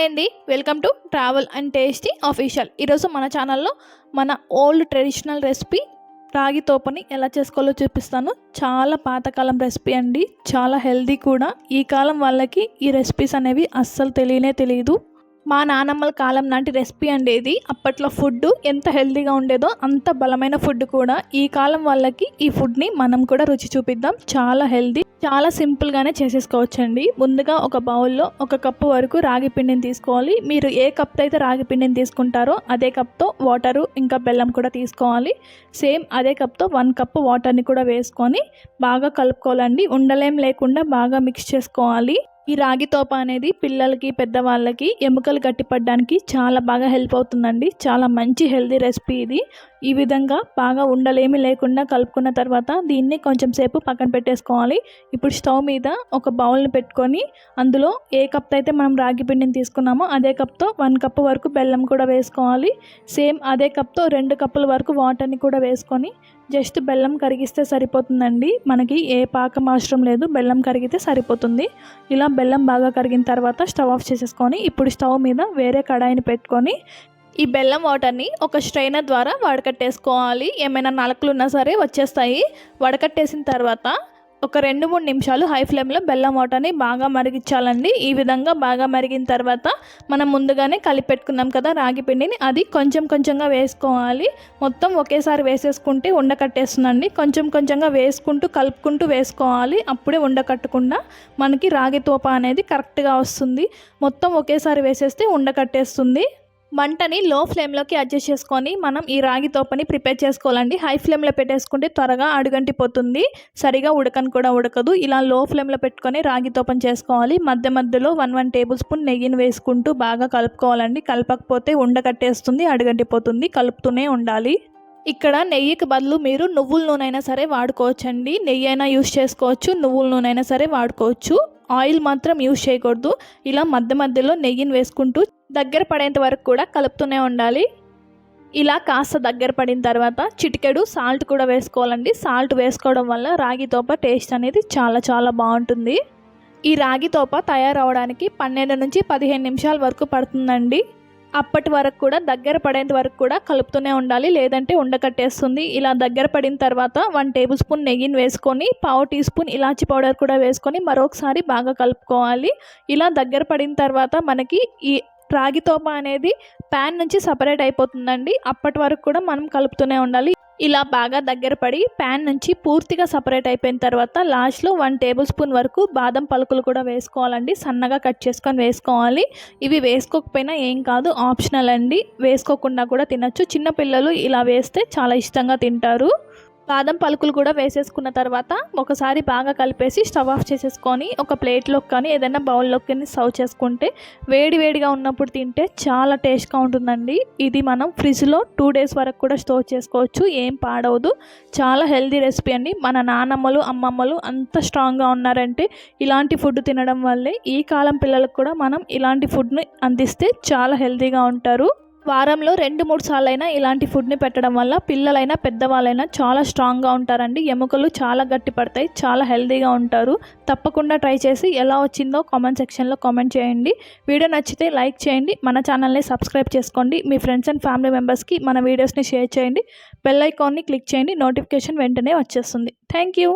Hi అండి. Welcome to travel and tasty official ఈరోజు మన ఛానల్లో మన ఓల్డ్ ట్రెడిషనల్ రెసిపీ రాగి తోపని ఎలా చేసుకోవాలో చూపిస్తాను. చాలా పాతకాలం రెసిపీ అండి. చాలా హెల్దీ కూడా. ఈ కాలం వాళ్ళకి ఈ రెసిపీస్ అనేవి అస్సలు తెలియనే తెలియదు. మా నానమ్మల కాలం నాటి రెసిపీ అండి ఇది. అప్పట్లో ఫుడ్ ఎంత హెల్తీగా ఉండేదో అంత బలమైన ఫుడ్ కూడా. ఈ కాలం వాళ్ళకి ఈ ఫుడ్ని మనం కూడా రుచి చూపిద్దాం. చాలా హెల్దీ చాలా సింపుల్గానే చేసేసుకోవచ్చండి. ముందుగా ఒక బౌల్లో ఒక కప్పు వరకు రాగి పిండిని తీసుకోవాలి. మీరు ఏ కప్తో అయితే రాగి పిండిని తీసుకుంటారో అదే కప్తో వాటరు ఇంకా బెల్లం కూడా తీసుకోవాలి. సేమ్ అదే కప్తో వన్ కప్ వాటర్ని కూడా వేసుకొని బాగా కలుపుకోవాలండి. ఉండలేం లేకుండా బాగా మిక్స్ చేసుకోవాలి. ఈ రాగి తోప అనేది పిల్లలకి పెద్దవాళ్ళకి ఎముకలు గట్టిపడడానికి చాలా బాగా హెల్ప్ అవుతుందండి. చాలా మంచి హెల్దీ రెసిపీ ఇది. ఈ విధంగా బాగా ఉండలేమి లేకుండా కలుపుకున్న తర్వాత దీన్ని కొంచెం సేపు పక్కన పెట్టేసుకోవాలి. ఇప్పుడు స్టవ్ మీద ఒక బౌల్ని పెట్టుకొని అందులో ఏ కప్తో అయితే మనం రాగి పిండిని తీసుకున్నామో అదే కప్తో వన్ కప్ వరకు బెల్లం కూడా వేసుకోవాలి. సేమ్ అదే కప్తో రెండు కప్పుల వరకు వాటర్ని కూడా వేసుకొని జస్ట్ బెల్లం కరిగిస్తే సరిపోతుందండి. మనకి ఏ పాకం అవసరం లేదు బెల్లం కరిగితే సరిపోతుంది. ఇలా బెల్లం బాగా కరిగిన తర్వాత స్టవ్ ఆఫ్ చేసేసుకొని ఇప్పుడు స్టవ్ మీద వేరే కడాయిని పెట్టుకొని ఈ బెల్లం వాటర్ని ఒక స్ట్రైనర్ ద్వారా వడకట్టేసుకోవాలి. ఏమైనా నలకలు ఉన్నా సరే వచ్చేస్తాయి. వడకట్టేసిన తర్వాత ఒక రెండు మూడు నిమిషాలు హై ఫ్లేమ్లో బెల్లం వాటర్ని బాగా మరిగించాలండి. ఈ విధంగా బాగా మరిగిన తర్వాత మనం ముందుగానే కలిపెట్టుకున్నాం కదా రాగి పిండిని అది కొంచెం కొంచెంగా వేసుకోవాలి. మొత్తం ఒకేసారి వేసేసుకుంటే ఉండకట్టేస్తుందండి కొంచెం కొంచెంగా వేసుకుంటూ కలుపుకుంటూ వేసుకోవాలి. అప్పుడే ఉండకట్టకుండా మనకి రాగి తోప అనేది కరెక్ట్గా వస్తుంది. మొత్తం ఒకేసారి వేసేస్తే ఉండకట్టేస్తుంది మంటని లో ఫ్లేమ్లోకి అడ్జస్ట్ చేసుకొని మనం ఈ రాగి తోపని ప్రిపేర్ చేసుకోవాలండి. హై ఫ్లేమ్లో పెట్టేసుకుంటే త్వరగా అడుగంటిపోతుంది. సరిగా ఉడకని కూడా ఉడకదు. ఇలా లో ఫ్లేమ్లో పెట్టుకొని రాగి తోపని చేసుకోవాలి. మధ్య మధ్యలో వన్ వన్ టేబుల్ స్పూన్ నెయ్యిని వేసుకుంటూ బాగా కలుపుకోవాలండి. కలపకపోతే ఉండకట్టేస్తుంది అడుగంటిపోతుంది కలుపుతూనే ఉండాలి. ఇక్కడ నెయ్యికి బదులు మీరు నువ్వుల నూనె అయినా సరే వాడుకోవచ్చండి. నెయ్యి అయినా యూస్ చేసుకోవచ్చు నువ్వుల నూనె అయినా సరే వాడుకోవచ్చు. ఆయిల్ మాత్రం యూస్ చేయకూడదు. ఇలా మధ్య మధ్యలో నెయ్యిని వేసుకుంటూ దగ్గర పడేంత వరకు కూడా కలుపుతూనే ఉండాలి. ఇలా కాస్త దగ్గర పడిన తర్వాత చిటికెడు సాల్ట్ కూడా వేసుకోవాలండి. సాల్ట్ వేసుకోవడం వల్ల రాగి తోప టేస్ట్ అనేది చాలా చాలా బాగుంటుంది. ఈ రాగి తోప తయారవడానికి పన్నెండు నుంచి పదిహేను నిమిషాల వరకు పడుతుందండి. అప్పటి వరకు కూడా దగ్గర పడేంత వరకు కూడా కలుపుతూనే ఉండాలి. లేదంటే ఉండకట్టేస్తుంది. ఇలా దగ్గర పడిన తర్వాత వన్ టేబుల్ స్పూన్ నెయ్యిని వేసుకొని పావు టీ స్పూన్ ఇలాచి పౌడర్ కూడా వేసుకొని మరొకసారి బాగా కలుపుకోవాలి. ఇలా దగ్గర పడిన తర్వాత మనకి ఈ రాగి తోప అనేది ప్యాన్ నుంచి సపరేట్ అయిపోతుందండి. అప్పటి వరకు కూడా మనం కలుపుతూనే ఉండాలి. ఇలా బాగా దగ్గర పడి ప్యాన్ నుంచి పూర్తిగా సపరేట్ అయిపోయిన తర్వాత లాస్ట్లో వన్ టేబుల్ స్పూన్ వరకు బాదం పలుకులు కూడా వేసుకోవాలండి. సన్నగా కట్ చేసుకొని వేసుకోవాలి. ఇవి వేసుకోకపోయినా ఏం కాదు ఆప్షనల్ అండి. వేసుకోకుండా కూడా తినచ్చు. చిన్నపిల్లలు ఇలా వేస్తే చాలా ఇష్టంగా తింటారు. బాదం పలుకులు కూడా వేసేసుకున్న తర్వాత ఒకసారి బాగా కలిపేసి స్టవ్ ఆఫ్ చేసేసుకొని ఒక ప్లేట్లోకి కానీ ఏదైనా బౌల్లోకి కానీ సర్వ్ చేసుకుంటే వేడి వేడిగా ఉన్నప్పుడు తింటే చాలా టేస్ట్గా ఉంటుందండి. ఇది మనం ఫ్రిడ్జ్లో టూ డేస్ వరకు కూడా స్టోర్ చేసుకోవచ్చు. ఏం పాడవదు. చాలా హెల్దీ రెసిపీ అండి. మన నానమ్మలు అమ్మమ్మలు అంత స్ట్రాంగ్గా ఉన్నారంటే ఇలాంటి ఫుడ్ తినడం వల్లే ఈ కాలం పిల్లలకు కూడా మనం ఇలాంటి ఫుడ్ని అందిస్తే చాలా హెల్దీగా ఉంటారు. వారంలో రెండు మూడు సార్లు అయినా ఇలాంటి ఫుడ్ని పెట్టడం వల్ల పిల్లలైనా పెద్దవాళ్ళైనా చాలా స్ట్రాంగ్గా ఉంటారండి. ఎముకలు చాలా గట్టి పడతాయి చాలా హెల్తీగా ఉంటారు. తప్పకుండా ట్రై చేసి ఎలా వచ్చిందో కామెంట్ సెక్షన్లో కామెంట్ చేయండి. వీడియో నచ్చితే లైక్ చేయండి మన ఛానల్ని సబ్స్క్రైబ్ చేసుకోండి మీ ఫ్రెండ్స్ అండ్ ఫ్యామిలీ మెంబర్స్కి మన వీడియోస్ని షేర్ చేయండి. బెల్ ఐకాన్ని క్లిక్ చేయండి నోటిఫికేషన్ వెంటనే వచ్చేస్తుంది. Thank you.